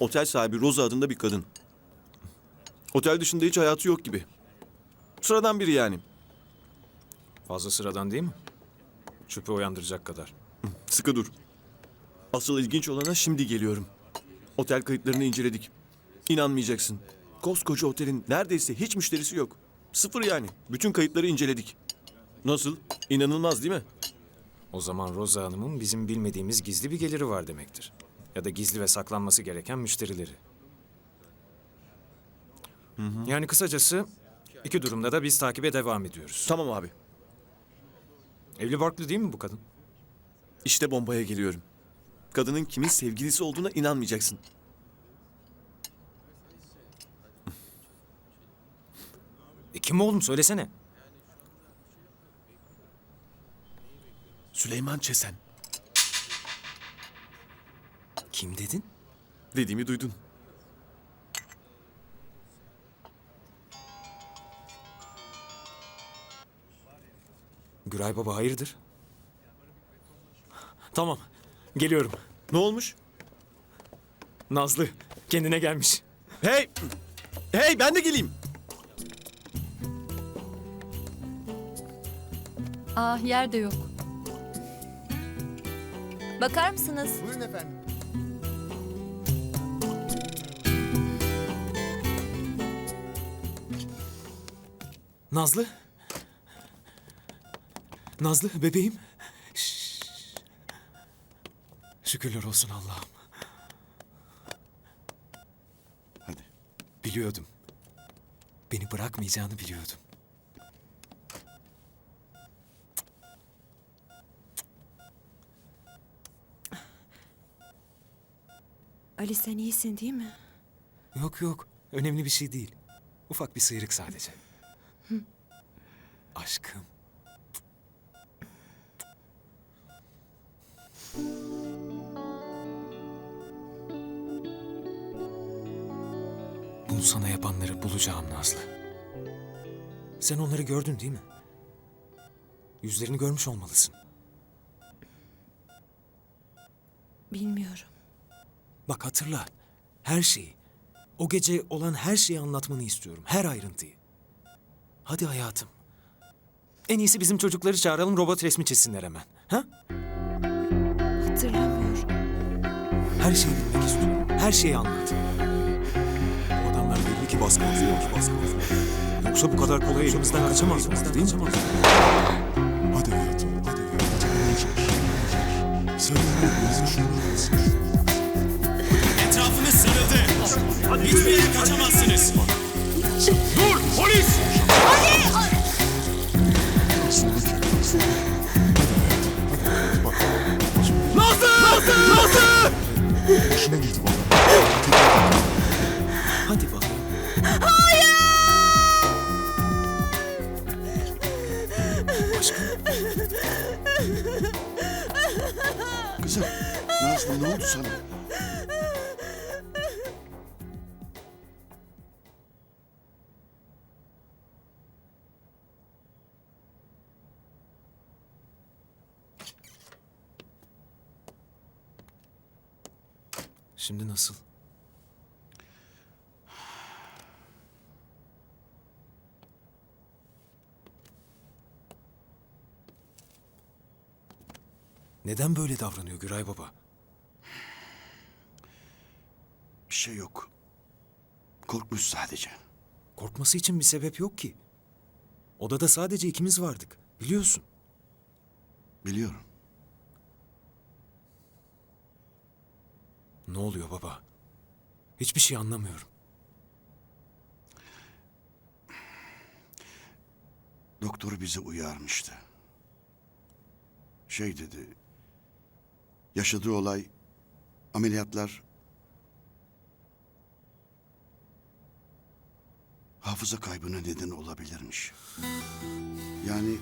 Otel sahibi Rosa adında bir kadın. Otel dışında hiç hayatı yok gibi. Sıradan biri yani. Fazla sıradan değil mi? Şüphe uyandıracak kadar. Sıkı dur. Asıl ilginç olana şimdi geliyorum. Otel kayıtlarını inceledik. İnanmayacaksın. Koskoca otelin neredeyse hiç müşterisi yok. Sıfır yani. Bütün kayıtları inceledik. Nasıl? İnanılmaz değil mi? O zaman Roza Hanım'ın bizim bilmediğimiz gizli bir geliri var demektir. Ya da gizli ve saklanması gereken müşterileri. Yani kısacası iki durumda da biz takibe devam ediyoruz. Tamam abi. Evli barklı değil mi bu kadın? İşte bombaya geliyorum. Kadının kimin sevgilisi olduğuna inanmayacaksın. E kim oğlum söylesene. Süleyman Çesen. Kim dedin? Dediğimi duydun. Güray Baba hayırdır? Tamam. Geliyorum. Ne olmuş? Nazlı kendine gelmiş. Hey! Hey ben de geleyim. Ah yer de yok. Bakar mısınız? Buyurun efendim. Nazlı? Nazlı bebeğim. Şşş. Şükürler olsun Allah'ım. Hadi. Biliyordum. Beni bırakmayacağını biliyordum. Ali sen iyisin değil mi? Yok yok. Önemli bir şey değil. Ufak bir sıyrık sadece. Aşkım. Bunu sana yapanları bulacağım Nazlı. Sen onları gördün değil mi? Yüzlerini görmüş olmalısın. Bilmiyorum. Bak hatırla. Her şeyi. O gece olan her şeyi anlatmanı istiyorum. Her ayrıntıyı. Hadi hayatım. En iyisi bizim çocukları çağıralım robot resmi çizsinler hemen. Ha? Hatırlamıyorum. Her şeyi bilmek istiyorum. Her şeyi anlat. Bu adamlar belli ki baskı yapıyor ki baskı. Yoksa bu kadar kolay elimizden kaçamazlar değil mi? Başına girdi baba. Hadi bakalım. Kızım, Nazlı ne oldu sana? Şimdi nasıl? Neden böyle davranıyor Güray Baba? Bir şey yok. Korkmuş sadece. Korkması için bir sebep yok ki. Odada sadece ikimiz vardık. Biliyorsun. Biliyorum. Ne oluyor baba? Hiçbir şey anlamıyorum. Doktoru bizi uyarmıştı. Şey dedi. Yaşadığı olay ameliyatlar hafıza kaybına neden olabilirmiş. Yani